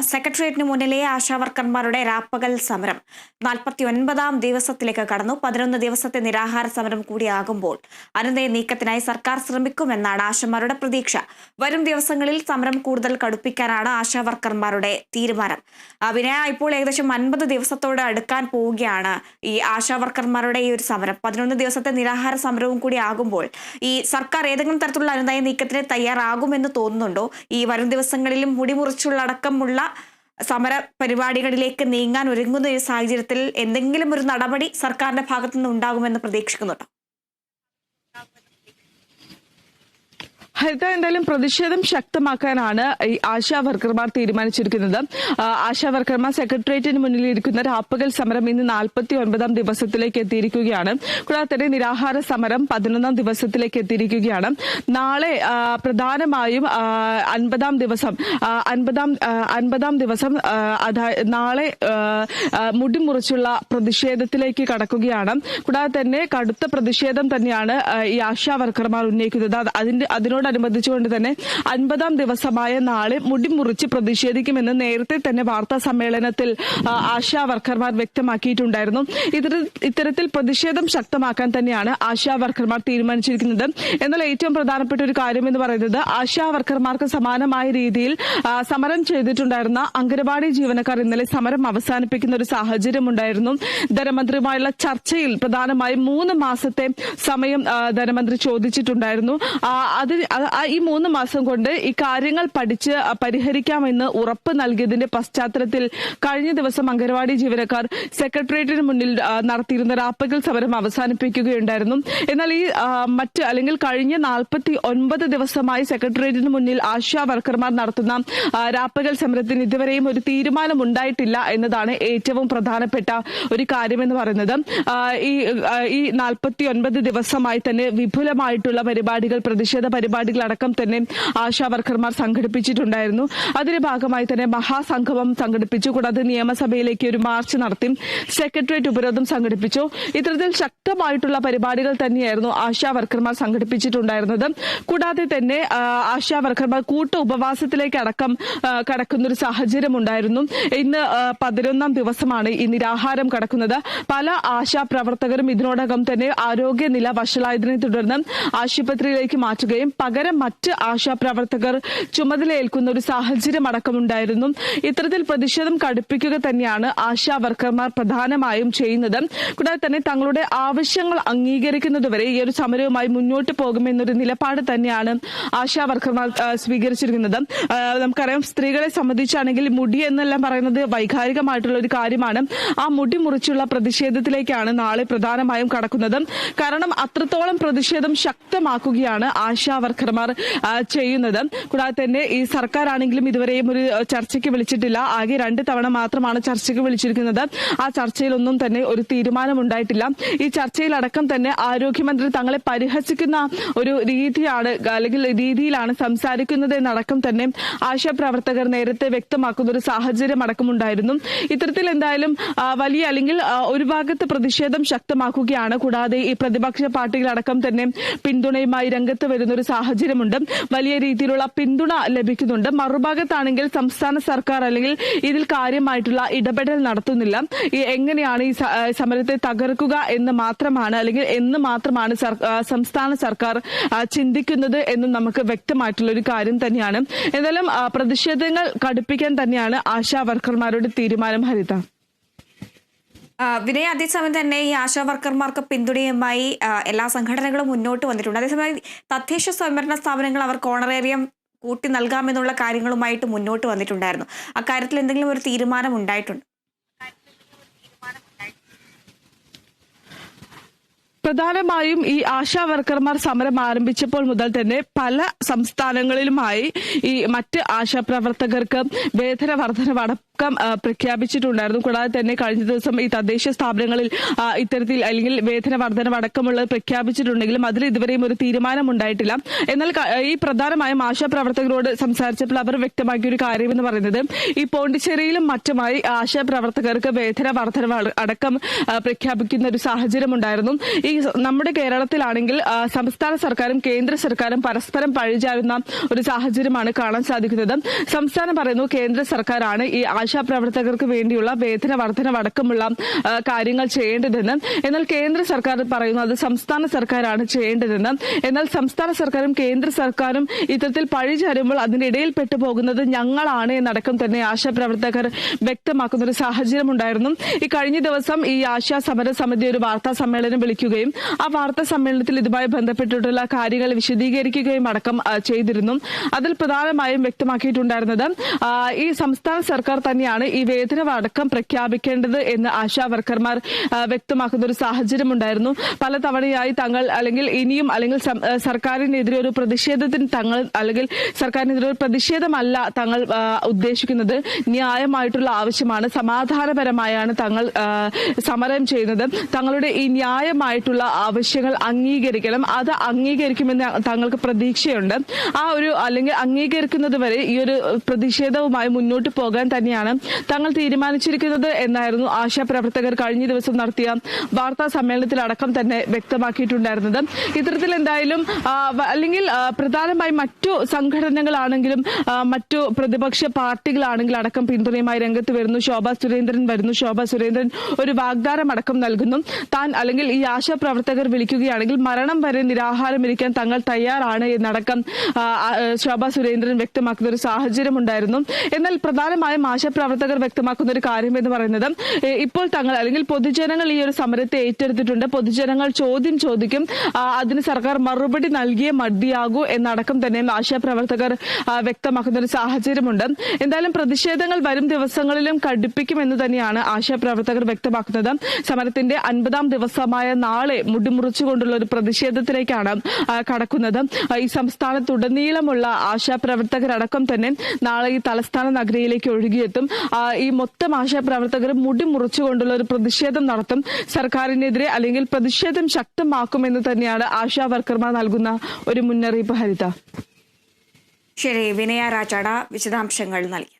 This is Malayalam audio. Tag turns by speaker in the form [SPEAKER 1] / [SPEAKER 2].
[SPEAKER 1] സെക്രട്ടേറിയറ്റിന് മുന്നിലെ ആശാവർക്കർമാരുടെ രാപ്പകൽ സമരം. നാൽപ്പത്തി ഒൻപതാം ദിവസത്തിലേക്ക് കടന്നു. പതിനൊന്ന് ദിവസത്തെ നിരാഹാര സമരം കൂടിയാകുമ്പോൾ അനുനയ നീക്കത്തിനായി സർക്കാർ ശ്രമിക്കുമെന്നാണ് ആശമാരുടെ പ്രതീക്ഷ. വരും ദിവസങ്ങളിൽ സമരം കൂടുതൽ കടുപ്പിക്കാനാണ് ആശാവർക്കർമാരുടെ തീരുമാനം. അഭിനയ ഇപ്പോൾ ഏകദേശം അൻപത് ദിവസത്തോട് അടുക്കാൻ പോവുകയാണ് ഈ ആശാവർക്കർമാരുടെ ഈ ഒരു സമരം. പതിനൊന്ന് ദിവസത്തെ നിരാഹാര സമരവും കൂടി ആകുമ്പോൾ ഈ സർക്കാർ ഏതെങ്കിലും തരത്തിലുള്ള അനുനയ നീക്കത്തിന് തയ്യാറാകുമെന്ന് തോന്നുന്നുണ്ടോ? ഈ വരും ദിവസങ്ങളിലും മുടിമുറിച്ചുള്ള അടക്കമുള്ള സമര പരിപാടികളിലേക്ക് നീങ്ങാൻ ഒരുങ്ങുന്ന ഒരു സാഹചര്യത്തിൽ എന്തെങ്കിലും ഒരു നടപടി സർക്കാരിന്റെ ഭാഗത്തുനിന്ന് ഉണ്ടാകുമെന്ന് പ്രതീക്ഷിക്കുന്നുണ്ടോ?
[SPEAKER 2] ഹരിത എന്തായാലും പ്രതിഷേധം ശക്തമാക്കാനാണ് ഈ ആശാ വർക്കർമാർ തീരുമാനിച്ചിരിക്കുന്നത്. ആശാ വർക്കർമാർ സെക്രട്ടേറിയറ്റിന് മുന്നിൽ ഇരിക്കുന്ന രാപ്പകൽ സമരം ഇന്ന് നാൽപ്പത്തി ഒൻപതാം ദിവസത്തിലേക്ക് എത്തിയിരിക്കുകയാണ്. കൂടാതെ തന്നെ നിരാഹാര സമരം പതിനൊന്നാം ദിവസത്തിലേക്ക് എത്തിയിരിക്കുകയാണ്. നാളെ പ്രധാനമായും അൻപതാം ദിവസം അൻപതാം അൻപതാം ദിവസം നാളെ മുടിമുറിച്ചുള്ള പ്രതിഷേധത്തിലേക്ക് കടക്കുകയാണ്. കൂടാതെ തന്നെ കടുത്ത പ്രതിഷേധം തന്നെയാണ് ഈ ആശാ വർക്കർമാർ ഉന്നയിക്കുന്നത്. അതിന്റെ അതിന്റെ അതിനോടനുബന്ധിച്ചുകൊണ്ട് തന്നെ അൻപതാം ദിവസമായ നാളെ മുടിമുറിച്ച് പ്രതിഷേധിക്കുമെന്ന് നേരത്തെ തന്നെ വാർത്താ സമ്മേളനത്തിൽ ആശാ വർക്കർമാർ വ്യക്തമാക്കിയിട്ടുണ്ടായിരുന്നു. ഇത്തര- ഇത്തരത്തിൽ പ്രതിഷേധം ശക്തമാക്കാൻ തന്നെയാണ് ആശാ വർക്കർമാർ തീരുമാനിച്ചിരിക്കുന്നത്. എന്നാൽ ഏറ്റവും പ്രധാനപ്പെട്ട ഒരു കാര്യം എന്ന് പറയുന്നത് ആശാ വർക്കർമാർക്ക് സമാനമായ രീതിയിൽ സമരം ചെയ്തിട്ടുണ്ടായിരുന്ന അംഗനവാടി ജീവനക്കാർ ഇന്നലെ സമരം അവസാനിപ്പിക്കുന്ന ഒരു സാഹചര്യം ഉണ്ടായിരുന്നു. ധനമന്ത്രിയുമായുള്ള ചർച്ചയിൽ പ്രധാനമായും മൂന്ന് മാസത്തെ സമയം ധനമന്ത്രി ചോദിച്ചിട്ടുണ്ടായിരുന്നു. അതിന് ഈ മൂന്ന് മാസം കൊണ്ട് ഈ കാര്യങ്ങൾ പഠിച്ച് പരിഹരിക്കാമെന്ന് ഉറപ്പ് നൽകിയതിന്റെ പശ്ചാത്തലത്തിൽ കഴിഞ്ഞ ദിവസം അംഗനവാടി ജീവനക്കാർ സെക്രട്ടേറിയറ്റിന് മുന്നിൽ നടത്തിയിരുന്ന രാപ്പകൽ സമരം അവസാനിപ്പിക്കുകയുണ്ടായിരുന്നു. എന്നാൽ ഈ മറ്റ് അല്ലെങ്കിൽ കഴിഞ്ഞ നാൽപ്പത്തി ഒൻപത് ദിവസമായി സെക്രട്ടേറിയറ്റിന് മുന്നിൽ ആശാ വർക്കർമാർ നടത്തുന്ന രാപ്പകൽ സമരത്തിന് ഇതുവരെയും ഒരു തീരുമാനം ഉണ്ടായിട്ടില്ല എന്നതാണ് ഏറ്റവും പ്രധാനപ്പെട്ട ഒരു കാര്യമെന്ന് പറയുന്നത്. ഈ നാൽപ്പത്തി ഒൻപത് ദിവസമായി തന്നെ വിപുലമായിട്ടുള്ള പരിപാടികൾ പ്രതിഷേധ പരിപാടികൾ അടക്കം തന്നെ ആശാവർക്കർമാർ സംഘടിപ്പിച്ചിട്ടുണ്ടായിരുന്നു. അതിന്റെ ഭാഗമായി തന്നെ മഹാസംഗമം സംഘടിപ്പിച്ചു. കൂടാതെ നിയമസഭയിലേക്ക് ഒരു മാർച്ച് നടത്തി സെക്രട്ടേറിയറ്റ് ഉപരോധം സംഘടിപ്പിച്ചു. ഇത്തരത്തിൽ ശക്തമായിട്ടുള്ള പരിപാടികൾ തന്നെയായിരുന്നു ആശാവർക്കർമാർ സംഘടിപ്പിച്ചിട്ടുണ്ടായിരുന്നത്. കൂടാതെ തന്നെ ആശാവർക്കർമാർ വർക്കർമാർ കൂട്ട ഉപവാസത്തിലേക്ക് അടക്കം കടക്കുന്നൊരു സാഹചര്യം ഉണ്ടായിരുന്നു ഇന്ന് പതിനൊന്നാം ദിവസമാണ് ഈ നിരാഹാരം കടക്കുന്നത്. പല ആശാ പ്രവർത്തകരും ഇതിനോടകം തന്നെ ആരോഗ്യനില വഷളായതിനെ തുടർന്ന് ആശുപത്രിയിലേക്ക് മാറ്റുകയും പകരം മറ്റ് ആശാ പ്രവർത്തകർ ചുമതലയേൽക്കുന്ന ഒരു സാഹചര്യം അടക്കമുണ്ടായിരുന്നു ഇത്തരത്തിൽ പ്രതിഷേധം കടുപ്പിക്കുക തന്നെയാണ് ആശാ വർക്കർമാർ പ്രധാനമായും ചെയ്യുന്നത്. കൂടാതെ തന്നെ തങ്ങളുടെ ആവശ്യങ്ങൾ അംഗീകരിക്കുന്നതുവരെ ഈ ഒരു സമരവുമായി മുന്നോട്ട് പോകുമെന്നൊരു നിലപാട് തന്നെയാണ് ആശാ വർക്കർമാർ സ്വീകരിച്ചിരിക്കുന്നത്. നമുക്കറിയാം സ്ത്രീകളെ സംബന്ധിച്ചാണെങ്കിൽ മുടി എന്നെല്ലാം പറയുന്നത് വൈകാരികമായിട്ടുള്ള ഒരു കാര്യമാണ്. ആ മുടി മുറിച്ചുള്ള പ്രതിഷേധത്തിലേക്കാണ് നാളെ പ്രധാനമായും കടക്കുന്നത്. കാരണം അത്രത്തോളം പ്രതിഷേധം ശക്തമാക്കുകയാണ് ആശാ ആ, ചെയ്യുന്നത്. കൂടാതെ തന്നെ ഈ സർക്കാർ ആണെങ്കിലും ഇതുവരെയും ഒരു ചർച്ചയ്ക്ക് വിളിച്ചിട്ടില്ല. ആകെ രണ്ട് തവണ മാത്രമാണ് ചർച്ചയ്ക്ക് വിളിച്ചിരിക്കുന്നത്. ആ ചർച്ചയിലൊന്നും തന്നെ ഒരു തീരുമാനമുണ്ടായിട്ടില്ല. ഈ ചർച്ചയിലടക്കം തന്നെ ആരോഗ്യമന്ത്രി തങ്ങളെ പരിഹസിക്കുന്ന ഒരു രീതിയാണ് അല്ലെങ്കിൽ രീതിയിലാണ് സംസാരിക്കുന്നത് എന്നടക്കം തന്നെ ആശയപ്രവർത്തകർ നേരത്തെ വ്യക്തമാക്കുന്ന ഒരു സാഹചര്യം അടക്കമുണ്ടായിരുന്നു. ഇത്തരത്തിൽ എന്തായാലും വലിയ അല്ലെങ്കിൽ ഒരു ഭാഗത്ത് പ്രതിഷേധം ശക്തമാക്കുകയാണ്. കൂടാതെ ഈ പ്രതിപക്ഷ പാർട്ടികളടക്കം തന്നെ പിന്തുണയുമായി രംഗത്ത് വരുന്ന ഒരു സാഹചര്യമുണ്ട്. വലിയ രീതിയിലുള്ള പിന്തുണ ലഭിക്കുന്നുണ്ട്. മറുഭാഗത്താണെങ്കിൽ സംസ്ഥാന സർക്കാർ അല്ലെങ്കിൽ ഇതിൽ കാര്യമായിട്ടുള്ള ഇടപെടൽ നടത്തുന്നില്ല. എങ്ങനെയാണ് ഈ സമരത്തെ തകർക്കുക എന്ന് മാത്രമാണ് അല്ലെങ്കിൽ എന്ന് മാത്രമാണ് സംസ്ഥാന സർക്കാർ ചിന്തിക്കുന്നത് എന്ന് നമുക്ക് വ്യക്തമായിട്ടുള്ള ഒരു കാര്യം തന്നെയാണ്. എന്തായാലും പ്രതിഷേധങ്ങൾ കടുപ്പിക്കാൻ തന്നെയാണ് ആശാ വർക്കർമാരുടെ തീരുമാനം ഹരിത.
[SPEAKER 1] വിനയ അതേസമയം തന്നെ ഈ ആശാ വർക്കർമാർക്ക് പിന്തുണയുമായി എല്ലാ സംഘടനകളും മുന്നോട്ട് വന്നിട്ടുണ്ട്. അതേസമയം തദ്ദേശ സ്വയംഭരണ സ്ഥാപനങ്ങൾ അവർക്ക് ഓണറേറിയം കൂട്ടി നൽകാമെന്നുള്ള കാര്യങ്ങളുമായിട്ട് മുന്നോട്ട് വന്നിട്ടുണ്ടായിരുന്നു. അക്കാര്യത്തിൽ എന്തെങ്കിലും ഒരു തീരുമാനം ഉണ്ടായിട്ടുണ്ട്?
[SPEAKER 2] പ്രധാനമായും ഈ ആശാ വർക്കർമാർ സമരം ആരംഭിച്ചപ്പോൾ മുതൽ തന്നെ പല സംസ്ഥാനങ്ങളിലുമായി ഈ മറ്റ് ആശാ പ്രവർത്തകർക്ക് വേതന വർധനവ് ആ, പ്രഖ്യാപിച്ചിട്ടുണ്ടായിരുന്നു. കൂടാതെ തന്നെ കഴിഞ്ഞ ദിവസം ഈ തദ്ദേശ സ്ഥാപനങ്ങളിൽ ഇത്തരത്തിൽ അല്ലെങ്കിൽ വേതന വർധനവ് അടക്കമുള്ളത് പ്രഖ്യാപിച്ചിട്ടുണ്ടെങ്കിലും അതിൽ ഇതുവരെയും ഒരു തീരുമാനം ഉണ്ടായിട്ടില്ല എന്നാൽ ഈ പ്രധാനമായും ആശാപ്രവർത്തകരോട് സംസാരിച്ചപ്പോൾ അവർ വ്യക്തമാക്കിയ ഒരു കാര്യം എന്ന് പറയുന്നത് ഈ പോണ്ടിച്ചേരിയിലും മറ്റുമായി ആശാപ്രവർത്തകർക്ക് വേതന വർധനവ് അടക്കം പ്രഖ്യാപിക്കുന്ന ഒരു സാഹചര്യം ഉണ്ടായിരുന്നു ഈ നമ്മുടെ കേരളത്തിലാണെങ്കിൽ സംസ്ഥാന സർക്കാരും കേന്ദ്ര സർക്കാരും പരസ്പരം പഴിചാരുന്ന ഒരു സാഹചര്യമാണ് കാണാൻ സാധിക്കുന്നത്. സംസ്ഥാനം പറയുന്നു കേന്ദ്ര സർക്കാരാണ് ഈ പ്രവർത്തകർക്ക് വേണ്ടിയുള്ള വേതന വർധനവടക്കമുള്ള കാര്യങ്ങൾ ചെയ്യേണ്ടതെന്ന് എന്നാൽ കേന്ദ്ര സർക്കാർ പറയുന്നു. അത് സംസ്ഥാന സർക്കാരാണ് ചെയ്യേണ്ടതെന്ന്. എന്നാൽ സംസ്ഥാന സർക്കാരും കേന്ദ്ര സർക്കാരും ഇത്തരത്തിൽ പഴിചാരുമ്പോൾ അതിന്റെ അതിനിടയിൽ പെട്ടുപോകുന്നത് ഞങ്ങളാണ് എന്നടക്കം തന്നെ ആശാ പ്രവർത്തകർ വ്യക്തമാക്കുന്ന ഒരു സാഹചര്യം ഉണ്ടായിരുന്നു ഈ കഴിഞ്ഞ ദിവസം ഈ ആശാ സമര സമിതി ഒരു വാർത്താ സമ്മേളനം വിളിക്കുകയും ആ വാർത്താ സമ്മേളനത്തിൽ ഇതുമായി ബന്ധപ്പെട്ടിട്ടുള്ള കാര്യങ്ങൾ വിശദീകരിക്കുകയും അടക്കം ചെയ്തിരുന്നു. അതിൽ പ്രധാനമായും വ്യക്തമാക്കിയിട്ടുണ്ടായിരുന്നത് ഈ സംസ്ഥാന സർക്കാർ തന്നെയാണ് ഈ വേതനം അടക്കം പ്രഖ്യാപിക്കേണ്ടത് എന്ന് ആശാ വർക്കർമാർ വ്യക്തമാക്കുന്ന ഒരു സാഹചര്യം ഉണ്ടായിരുന്നു പല തവണയായി തങ്ങൾ അല്ലെങ്കിൽ ഇനിയും അല്ലെങ്കിൽ സർക്കാരിനെതിരെ ഒരു പ്രതിഷേധത്തിന് തങ്ങൾ അല്ലെങ്കിൽ സർക്കാരിനെതിരെ ഒരു പ്രതിഷേധമല്ല തങ്ങൾ ഉദ്ദേശിക്കുന്നത്. ന്യായമായിട്ടുള്ള ആവശ്യമാണ്. സമാധാനപരമായാണ് തങ്ങൾ സമരം ചെയ്യുന്നത്. തങ്ങളുടെ ഈ ന്യായമായിട്ടുള്ള ആവശ്യങ്ങൾ അംഗീകരിക്കണം. അത് അംഗീകരിക്കുമെന്ന് തങ്ങൾക്ക് പ്രതീക്ഷയുണ്ട്. ആ ഒരു അല്ലെങ്കിൽ അംഗീകരിക്കുന്നത് വരെ ഈ ഒരു പ്രതിഷേധവുമായി മുന്നോട്ട് പോകാൻ തന്നെയാണ് തങ്ങൾ തീരുമാനിച്ചിരിക്കുന്നത് എന്നായിരുന്നു ആശാ പ്രവർത്തകർ കഴിഞ്ഞ ദിവസം നടത്തിയ വാർത്താ സമ്മേളനത്തിലടക്കം തന്നെ വ്യക്തമാക്കിയിട്ടുണ്ടായിരുന്നത്. ഇത്തരത്തിൽ എന്തായാലും അല്ലെങ്കിൽ പ്രധാനമായും മറ്റു സംഘടനകളാണെങ്കിലും മറ്റു പ്രതിപക്ഷ പാർട്ടികളാണെങ്കിലും അടക്കം പിന്തുണയുമായി രംഗത്ത് വരുന്നു. ശോഭ സുരേന്ദ്രൻ വരുന്നു. ശോഭ സുരേന്ദ്രൻ ഒരു വാഗ്ദാനം അടക്കം നൽകുന്നു. താൻ അല്ലെങ്കിൽ ഈ ആശാ പ്രവർത്തകർ വിളിക്കുകയാണെങ്കിൽ മരണം വരെ നിരാഹാരം ഇരിക്കാൻ തങ്ങൾ തയ്യാറാണ് എന്നടക്കം ശോഭാ സുരേന്ദ്രൻ വ്യക്തമാക്കുന്ന ഒരു സാഹചര്യം ഉണ്ടായിരുന്നു എന്നാൽ പ്രധാനമായും ആശാ പ്രവർത്തകർ വ്യക്തമാക്കുന്ന ഒരു കാര്യം എന്ന് പറയുന്നത് ഇപ്പോൾ തങ്ങൾ അല്ലെങ്കിൽ പൊതുജനങ്ങൾ ഈ ഒരു സമരത്തെ ഏറ്റെടുത്തിട്ടുണ്ട്. പൊതുജനങ്ങൾ ചോദ്യം ചോദിക്കും അതിന് സർക്കാർ മറുപടി നൽകിയേ മതിയാകൂ എന്നടക്കം തന്നെ ആശാപ്രവർത്തകർ വ്യക്തമാക്കുന്ന ഒരു സാഹചര്യമുണ്ട്. എന്തായാലും പ്രതിഷേധങ്ങൾ വരും ദിവസങ്ങളിലും കടുപ്പിക്കുമെന്ന് തന്നെയാണ് ആശാപ്രവർത്തകർ വ്യക്തമാക്കുന്നത്. സമരത്തിന്റെ അൻപതാം ദിവസമായ നാളെ മുടിമുറിച്ചുകൊണ്ടുള്ള ഒരു പ്രതിഷേധത്തിലേക്കാണ് കടക്കുന്നത്. ഈ സംസ്ഥാനത്തുടനീളമുള്ള ആശാപ്രവർത്തകരടക്കം തന്നെ നാളെ ഈ തലസ്ഥാന നഗരിയിലേക്ക് ഒഴുകിയെത്തും. ആ, ഈ മൊത്തം ആശാ പ്രവർത്തകർ മുടി മുറിച്ചുകൊണ്ടുള്ള ഒരു പ്രതിഷേധം നടത്തും. സർക്കാരിനെതിരെ അല്ലെങ്കിൽ പ്രതിഷേധം ശക്തമാക്കുമെന്ന് തന്നെയാണ് ആശാ വർക്കർമാർ നൽകുന്ന ഒരു മുന്നറിയിപ്പ് ഹരിത.
[SPEAKER 1] ശരി വിനയ രാജാട വിശദാംശങ്ങൾ നൽകി.